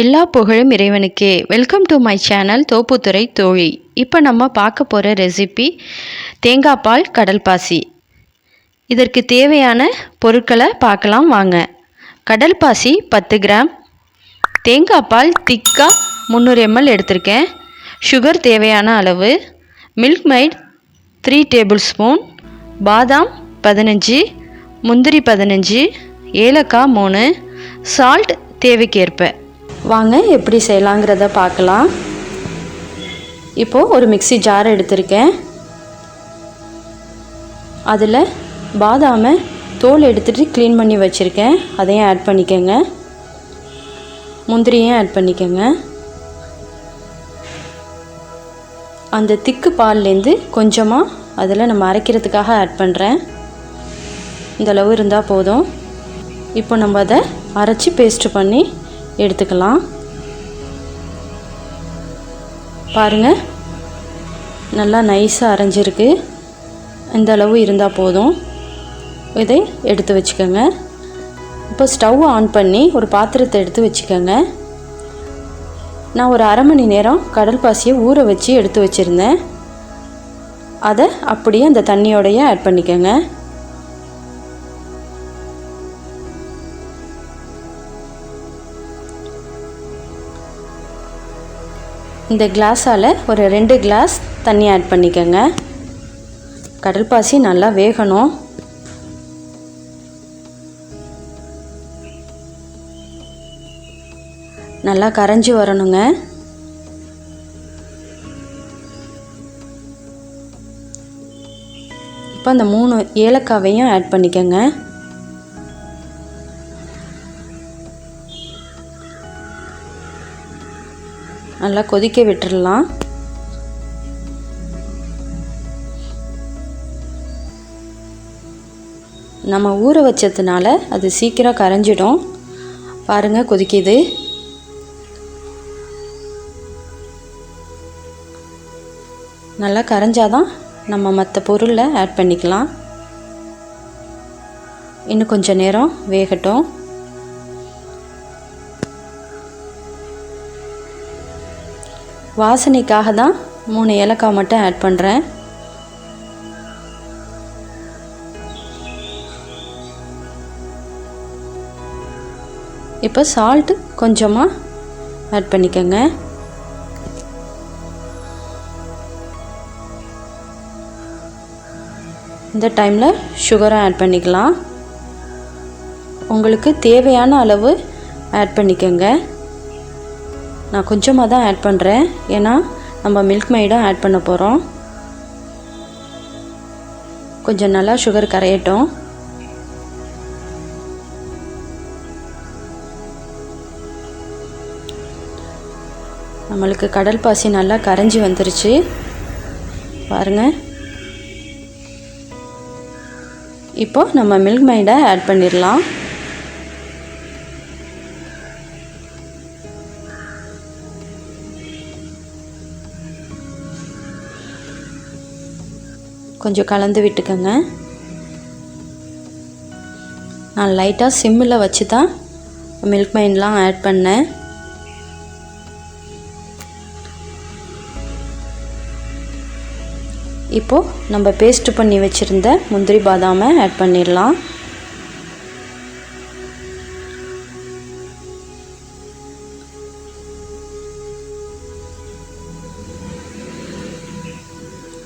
எல்லா புகழும் இறைவனுக்கே. Welcome to my channel Thopputhurai Thozhi இப்போ நம்ம பார்க்க போகிற ரெசிபி தேங்காய் பால் கடல் பாசி. இதற்கு தேவையான பொருட்களை பார்க்கலாம் வாங்க. கடல் பாசி பத்து கிராம். தேங்காய் பால் திக்காக முந்நூறு எம்எல் எடுத்திருக்கேன். சுகர் தேவையான அளவு. Milk might three tablespoon பாதாம் பதினஞ்சு. முந்திரி பதினஞ்சு. ஏலக்காய் மூணு. சால்ட் தேவைக்கேற்ப. வாங்க எப்படி செய்யலாங்கிறத பார்க்கலாம். இப்போது ஒரு மிக்ஸி ஜார் எடுத்திருக்கேன். அதில் பாதாமை தோல் எடுத்துகிட்டு க்ளீன் பண்ணி வச்சுருக்கேன். அதையும் ஆட் பண்ணிக்கோங்க. முந்திரியும் ஆட் பண்ணிக்கோங்க. அந்த திக்கு பால்லேருந்து கொஞ்சமாக அதில் நம்ம அரைக்கிறதுக்காக ஆட் பண்ணுறேன் இந்தளவு இருந்தால் போதும். இப்போ நம்ம அதை அரைச்சி பேஸ்ட் பண்ணி எடுத்துக்கலாம். பாருங்கள் நல்லா நைஸாக அரைஞ்சிருக்கு. இந்த அளவு இருந்தால் போதும். இதை எடுத்து வச்சுக்கோங்க. இப்போ ஸ்டவ் ஆன் பண்ணி ஒரு பாத்திரத்தை எடுத்து வச்சுக்கோங்க. நான் ஒரு அரை மணி நேரம் கடல் பாசியை ஊற வச்சு எடுத்து வச்சுருந்தேன். அதை அப்படியே அந்த தண்ணியோடையே ஆட் பண்ணிக்கோங்க. இந்த கிளாஸால் ஒரு ரெண்டு கிளாஸ் தண்ணி ஆட் பண்ணிக்கோங்க. கடல் பாசி நல்லா வேகணும். நல்லா கரைஞ்சி வரணுங்க. இப்போ அந்த மூணு ஏலக்காவையும் ஆட் பண்ணிக்கோங்க. நல்லா கொதிக்க விட்டுடலாம் நம்ம ஊற வச்சதுனால அது சீக்கிரம் கரைஞ்சிடும். பாருங்கள் கொதிக்குது. நல்லா கரைஞ்சாதான் நம்ம மற்ற பொருளில் ஆட் பண்ணிக்கலாம். இன்னும் கொஞ்சம் நேரம் வேகட்டும். வாசனைக்காக தான் மூணு ஏலக்காய் மட்டும் ஆட் பண்ணுறேன் இப்போ சால்ட்டு கொஞ்சமாக ஆட் பண்ணிக்கோங்க. இந்த டைமில் சுகரும் ஆட் பண்ணிக்கலாம். உங்களுக்கு தேவையான அளவு ஆட் பண்ணிக்கோங்க. நான் கொஞ்சமாக தான் ஆட் பண்ணுறேன் ஏன்னா நம்ம மில்க் மைடும் ஆட் பண்ண போகிறோம் கொஞ்சம் நல்லா சுகர் கரையட்டும். நம்மளுக்கு கடல் பாசி நல்லா கரைஞ்சி வந்துருச்சு. பாருங்கள் இப்போ நம்ம மில்க் மைடை ஆட் பண்ணிடலாம். கொஞ்சம் கலந்து விட்டுக்கோங்க. நான் லைட்டாக சிம்மில் வச்சு தான் மில்க் மைன்லாம் ஆட் பண்ணேன். இப்போது நம்ம பேஸ்ட் பண்ணி வச்சுருந்த முந்திரி பாதாமை ஆட் பண்ணிடலாம்.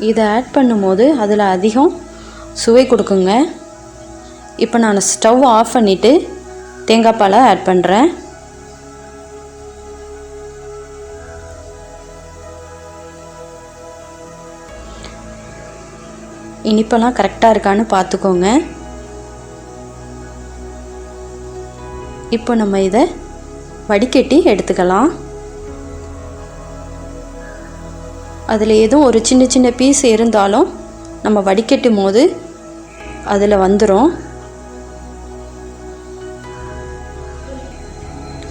இதை ஆட் பண்ணும்போது அதில் அதிகம் சுவை கொடுக்குங்க. இப்போ நான் ஸ்டவ் ஆஃப் பண்ணிவிட்டு தேங்காய் பாலை ஆட் பண்ணுறேன் இனிப்பெல்லாம் கரெக்டாக இருக்கான்னு பார்த்துக்கோங்க. இப்போ நம்ம இதை வடிகட்டி எடுத்துக்கலாம். அதில் எதுவும் ஒரு சின்ன சின்ன பீஸ் இருந்தாலும் நம்ம வடிக்கட்டும் போது அதில் வந்துடும்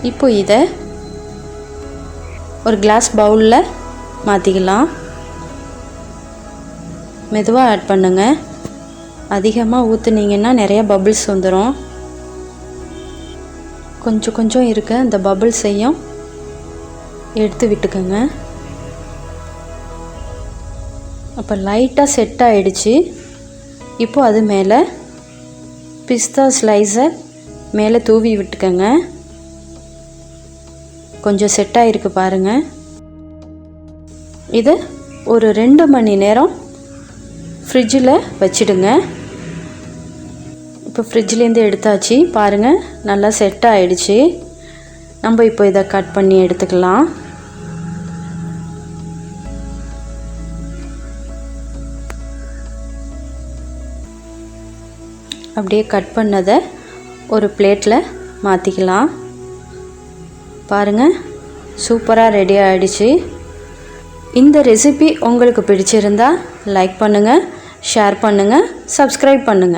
இப்போ இதை ஒரு கிளாஸ் பவுலில் மாற்றிக்கலாம் மெதுவாக ஆட் பண்ணுங்கள் அதிகமாக ஊற்றுனீங்கன்னா நிறைய பபிள்ஸ் வந்துடும் கொஞ்சம் கொஞ்சம் இருக்க அந்த பபிள்ஸையும் எடுத்து விட்டுக்கோங்க. அப்போ லைட்டாக செட் ஆகிடுச்சு இப்போ அது மேலே பிஸ்தா ஸ்லைஸை மேலே தூவி விட்டுக்கோங்க. கொஞ்சம் செட் ஆகிருக்கு பாருங்கள் இதை ஒரு ரெண்டு மணி நேரம் ஃப்ரிட்ஜில் வச்சிடுங்க. இப்போ ஃப்ரிட்ஜ்லேருந்து எடுத்தாச்சு. பாருங்கள் நல்லா செட் ஆகிடுச்சு நம்ம இப்போ இதை கட் பண்ணி எடுத்துக்கலாம். அப்படியே கட் பண்ணதை ஒரு பிளேட்டில் மாற்றிக்கலாம் பாருங்கள் சூப்பராக ரெடி ஆகிடுச்சு இந்த ரெசிபி உங்களுக்கு பிடிச்சிருந்தா லைக் பண்ணுங்கள் ஷேர் பண்ணுங்கள் சப்ஸ்கிரைப் பண்ணுங்கள்